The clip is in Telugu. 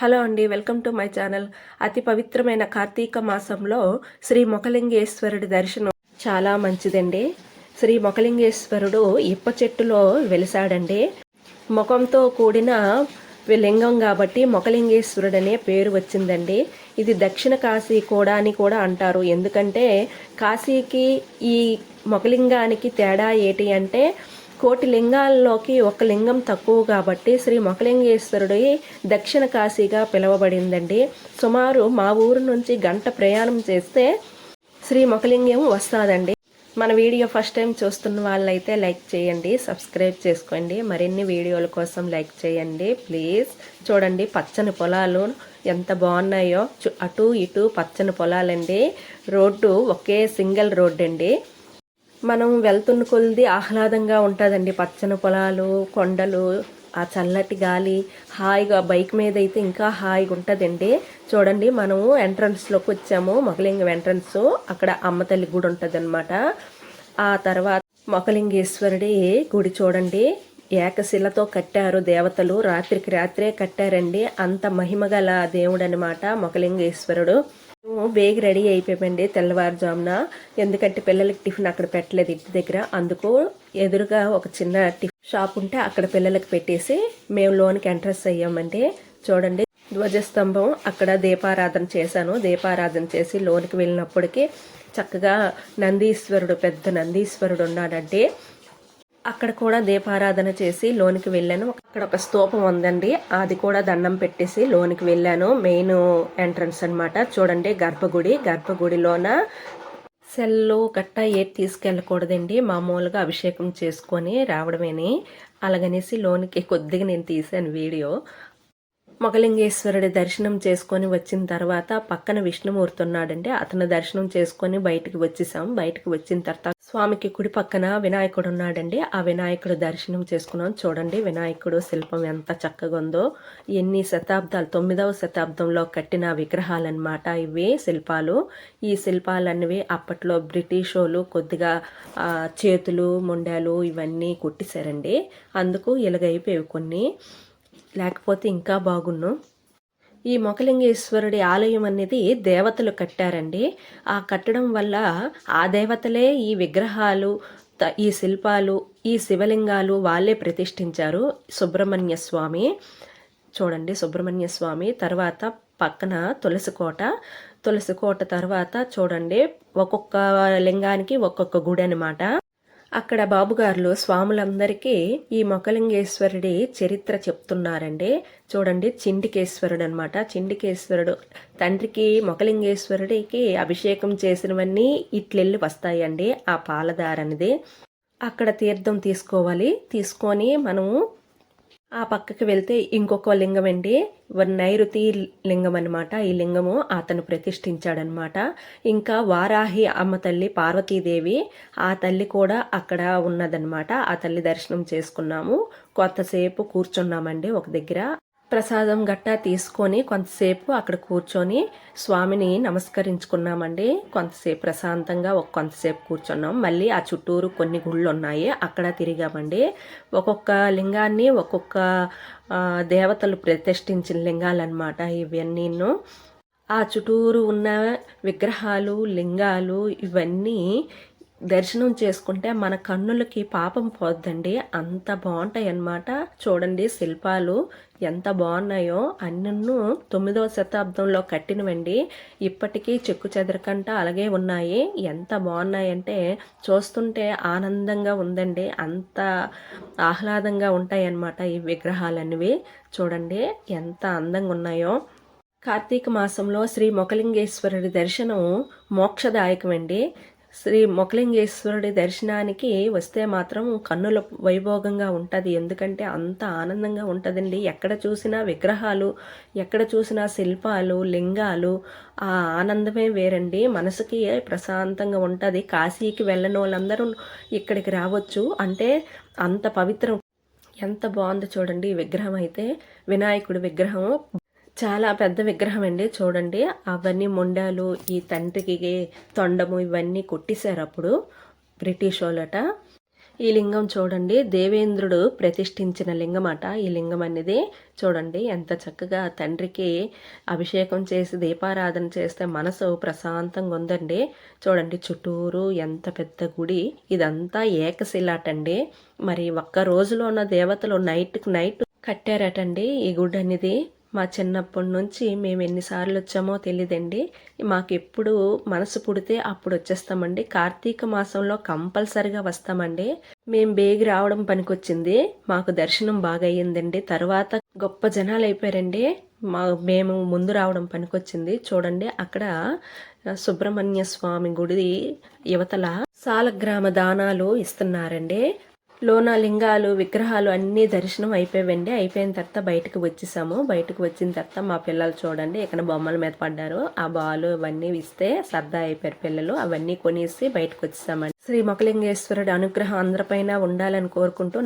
హలో అండి వెల్కమ్ టు మై ఛానల్. అతి పవిత్రమైన కార్తీక మాసంలో శ్రీ మొకలింగేశ్వరుడి దర్శనం చాలా మంచిదండి. శ్రీ మొకలింగేశ్వరుడు ఇప్ప చెట్టులో వెలిసాడండి. ముఖంతో కూడిన లింగం కాబట్టి మొకలింగేశ్వరుడు అనే పేరు వచ్చిందండి. ఇది దక్షిణ కాశీ కూడా అని కూడా అంటారు. ఎందుకంటే కాశీకి ఈ మొకలింగానికి తేడా ఏంటి అంటే కోటి లింగాల్లోకి ఒక లింగం తక్కువ కాబట్టి శ్రీ మొకలింగేశ్వరుడి దక్షిణ కాశీగా పిలువబడిందండి. సుమారు మా ఊరు నుంచి గంట ప్రయాణం చేస్తే శ్రీ మొకలింగం వస్తుందండి. మన వీడియో ఫస్ట్ టైం చూస్తున్న వాళ్ళైతే లైక్ చేయండి సబ్స్క్రైబ్ చేసుకోండి. మరిన్ని వీడియోల కోసం లైక్ చేయండి. ప్లీజ్ చూడండి పచ్చని పొలాలు ఎంత బాగున్నాయో. అటు ఇటు పచ్చని పొలాలండి. రోడ్డు ఒకే సింగిల్ రోడ్డు అండి మనం వెళ్తున్న కొలిది ఆహ్లాదంగా ఉంటుందండి. పచ్చని పొలాలు కొండలు ఆ చల్లటి గాలి హాయిగా బైక్ మీద అయితే ఇంకా హాయిగా ఉంటుందండి. చూడండి మనము ఎంట్రన్స్లోకి వచ్చాము. మొగలింగం ఎంట్రన్స్ అక్కడ అమ్మ తల్లి గుడి ఉంటుంది అనమాట ఆ తర్వాత మొకలింగేశ్వరుడి గుడి చూడండి. ఏకశిలతో కట్టారు దేవతలు. రాత్రికి రాత్రే కట్టారండి. అంత మహిమగల దేవుడు అనమాట మొకలింగేశ్వరుడు బేగ్ రెడీ అయిపోయామండి తెల్లవారుజామున. ఎందుకంటే పిల్లలకి టిఫిన్ అక్కడ పెట్టలేదు ఇంటి దగ్గర. అందుకు ఎదురుగా ఒక చిన్న టిఫిన్ షాప్ ఉంటే అక్కడ పిల్లలకి పెట్టేసి మేము లోనికి ఎంట్రెస్ అయ్యామండి. చూడండి ధ్వజస్తంభం. అక్కడ దీపారాధన చేశాను. దీపారాధన చేసి లోనికి వెళ్ళినప్పటికీ చక్కగా నందీశ్వరుడు పెద్ద నందీశ్వరుడు ఉన్నాడంటే అక్కడ కూడా దీపారాధన చేసి లోనికి వెళ్ళాను. అక్కడ ఒక స్తూపం ఉందండి. అది కూడా దండం పెట్టేసి లోనికి వెళ్ళాను. మెయిన్ ఎంట్రన్స్ అనమాట చూడండి గర్భగుడి. గర్భగుడిలోన సెల్లు గట్టా ఏది తీసుకెళ్ళకూడదండి. మామూలుగా అభిషేకం చేసుకొని రావడమేని. అలాగనేసి లోనికి కొద్దిగా నేను తీసాను వీడియో. మొగలింగేశ్వరుడి దర్శనం చేసుకొని వచ్చిన తర్వాత పక్కన విష్ణుమూర్తి ఉన్నాడండి. అతను దర్శనం చేసుకొని బయటికి వచ్చేసాం. బయటికి వచ్చిన తర్వాత స్వామికి కుడి పక్కన వినాయకుడు ఉన్నాడండి. ఆ వినాయకుడు దర్శనం చేసుకున్నాం. చూడండి వినాయకుడు శిల్పం ఎంత చక్కగా ఉందో ఎన్ని శతాబ్దాలు తొమ్మిదవ శతాబ్దంలో కట్టిన విగ్రహాలన్నమాట ఇవి శిల్పాలు. ఈ శిల్పాలన్నవి అప్పట్లో బ్రిటిష్ వాళ్ళు కొద్దిగా చేతులు ముండాలు ఇవన్నీ కుట్టిశారండి. అందుకు ఇలాగైపోయి కొన్ని. లేకపోతే ఇంకా బాగున్ను. ఈ మొకలింగేశ్వరుడి ఆలయం అనేది దేవతలు కట్టారండి. ఆ కట్టడం వల్ల ఆ దేవతలే ఈ విగ్రహాలు ఈ శిల్పాలు ఈ శివలింగాలు వాళ్ళే ప్రతిష్ఠించారు సుబ్రహ్మణ్య స్వామి. చూడండి సుబ్రహ్మణ్య స్వామి తర్వాత పక్కన తులసికోట తులసికోట తర్వాత చూడండి ఒక్కొక్క లింగానికి ఒక్కొక్క గుడి అనమాట అక్కడ బాబుగారులు స్వాములందరికీ ఈ మొకలింగేశ్వరుడి చరిత్ర చెప్తున్నారండి. చూడండి చిండికేశ్వరుడు అనమాట చిండికేశ్వరుడు తండ్రికి మొకలింగేశ్వరుడికి అభిషేకం చేసినవన్నీ ఇట్లెళ్ళి వస్తాయండి ఆ పాలదారనిది. అక్కడ తీర్థం తీసుకోవాలి. తీసుకొని మనము ఆ పక్కకి వెళ్తే ఇంకొక లింగం అండి. నైరుతి లింగం అనమాట ఈ లింగము అతను ప్రతిష్ఠించాడనమాట ఇంకా వారాహి అమ్మ తల్లి పార్వతీదేవి ఆ తల్లి కూడా అక్కడ ఉన్నదనమాట ఆ తల్లి దర్శనం చేసుకున్నాము. కొంతసేపు కూర్చున్నామండి ఒక దగ్గర. ప్రసాదం గట్టా తీసుకొని కొంతసేపు అక్కడ కూర్చొని స్వామిని నమస్కరించుకున్నామండి. కొంతసేపు ప్రశాంతంగా ఒక కొంతసేపు కూర్చున్నాం. మళ్ళీ ఆ చుట్టూరు కొన్ని గుళ్ళు ఉన్నాయి అక్కడ తిరిగామండి. ఒక్కొక్క లింగాన్ని ఒక్కొక్క దేవతలు ప్రతిష్ఠించిన లింగాలన్నమాట ఇవన్నీ ఆ చుట్టూరు ఉన్న విగ్రహాలు లింగాలు ఇవన్నీ దర్శనం చేసుకుంటే మన కన్నులకి పాపం పోద్దండి. అంత బాగుంటాయి అన్నమాట చూడండి శిల్పాలు ఎంత బాగున్నాయో. అన్నను తొమ్మిదవ శతాబ్దంలో కట్టినవండి. ఇప్పటికీ చెక్కు చెదరకంట అలాగే ఉన్నాయి. ఎంత బాగున్నాయంటే చూస్తుంటే ఆనందంగా ఉందండి. అంత ఆహ్లాదంగా ఉంటాయన్నమాట ఈ విగ్రహాలన్నవి. చూడండి ఎంత అందంగా ఉన్నాయో. కార్తీక మాసంలో శ్రీ మొకలింగేశ్వరుడి దర్శనం మోక్షదాయకమండి. శ్రీ మొకలింగేశ్వరుడి దర్శనానికి వస్తే మాత్రం కన్నుల వైభోగంగా ఉంటుంది. ఎందుకంటే అంత ఆనందంగా ఉంటుందండి. ఎక్కడ చూసినా విగ్రహాలు ఎక్కడ చూసినా శిల్పాలు లింగాలు ఆ ఆనందమే వేరండి. మనసుకి ప్రశాంతంగా ఉంటుంది. కాశీకి వెళ్ళని వాళ్ళందరూ ఇక్కడికి రావచ్చు. అంటే అంత పవిత్రం. ఎంత బాగుందో చూడండి. ఈ విగ్రహం అయితే వినాయకుడి విగ్రహం చాలా పెద్ద విగ్రహం అండి చూడండి. అవన్నీ మొండాలు ఈ తండ్రికి తొండము ఇవన్నీ కొట్టేశారు అప్పుడు బ్రిటిష్ వాళ్ళట. ఈ లింగం చూడండి దేవేంద్రుడు ప్రతిష్ఠించిన లింగం అట ఈ లింగం అనేది చూడండి ఎంత చక్కగా తండ్రికి అభిషేకం చేసి దీపారాధన చేస్తే మనసు ప్రశాంతంగా ఉందండి. చూడండి చుట్టూరు ఎంత పెద్ద గుడి. ఇదంతా ఏకశిలాటండి. మరి ఒక్క రోజులో ఉన్న దేవతలు నైట్కి నైట్ కట్టారటండి ఈ గుడి అనేది. మా చిన్నప్పటి నుంచి మేము ఎన్నిసార్లు వచ్చామో తెలియదండి మాకు ఎప్పుడు మనసు పుడితే అప్పుడు వచ్చేస్తామండి. కార్తీక మాసంలో కంపల్సరిగా వస్తామండి. మేము బేగి రావడం పనికొచ్చింది. మాకు దర్శనం బాగా అయ్యిందండి తర్వాత గొప్ప జనాలు అయిపోయారండి. మా మేము ముందు రావడం పనికొచ్చింది. చూడండి అక్కడ సుబ్రహ్మణ్య స్వామి గుడి యువతల సాలగ్రామ దానాలు ఇస్తున్నారండి. లోన లింగాలు విగ్రహాలు అన్నీ దర్శనం అయిపోయావండి. అయిపోయిన తర్వాత బయటకు వచ్చేసాము. బయటకు వచ్చిన తర్వాత మా పిల్లలు చూడండి ఇక్కడ బొమ్మల మీద పడ్డారు. ఆ బాలు అవన్నీ ఇస్తే సరదా అయిపోయారు పిల్లలు. అవన్నీ కొనేసి బయటకు వచ్చేసామండి. శ్రీ మొకలింగేశ్వరుడు అనుగ్రహం అందరిపైన ఉండాలని కోరుకుంటూ